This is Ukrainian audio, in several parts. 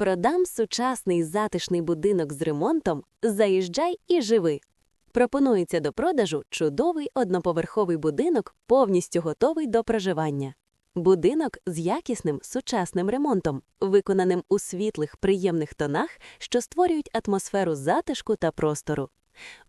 Продам сучасний затишний будинок з ремонтом. Заїжджай і живи. Пропонується до продажу чудовий одноповерховий будинок, повністю готовий до проживання. Будинок з якісним сучасним ремонтом, виконаним у світлих, приємних тонах, що створюють атмосферу затишку та простору.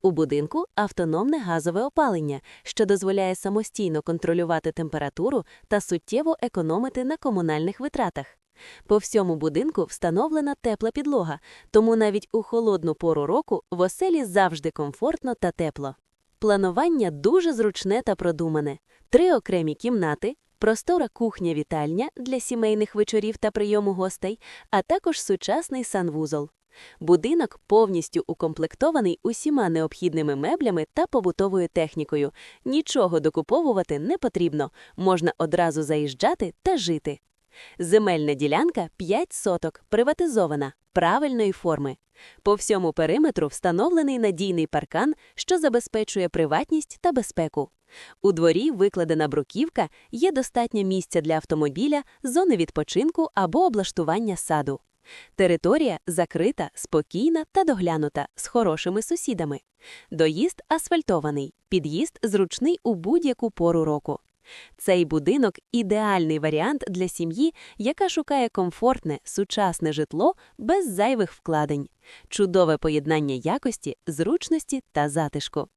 У будинку автономне газове опалення, що дозволяє самостійно контролювати температуру та суттєво економити на комунальних витратах. По всьому будинку встановлена тепла підлога, тому навіть у холодну пору року в оселі завжди комфортно та тепло. Планування дуже зручне та продумане. Три окремі кімнати, простора кухня-вітальня для сімейних вечорів та прийому гостей, а також сучасний санвузол. Будинок повністю укомплектований усіма необхідними меблями та побутовою технікою. Нічого докуповувати не потрібно, можна одразу заїжджати та жити. Земельна ділянка 5 соток, приватизована, правильної форми. По всьому периметру встановлений надійний паркан, що забезпечує приватність та безпеку. У дворі викладена бруківка, є достатньо місця для автомобіля, зони відпочинку або облаштування саду. Територія закрита, спокійна та доглянута, з хорошими сусідами. Доїзд асфальтований, під'їзд зручний у будь-яку пору року. Цей будинок ідеальний варіант для сім'ї, яка шукає комфортне, сучасне житло без зайвих вкладень, чудове поєднання якості, зручності та затишку.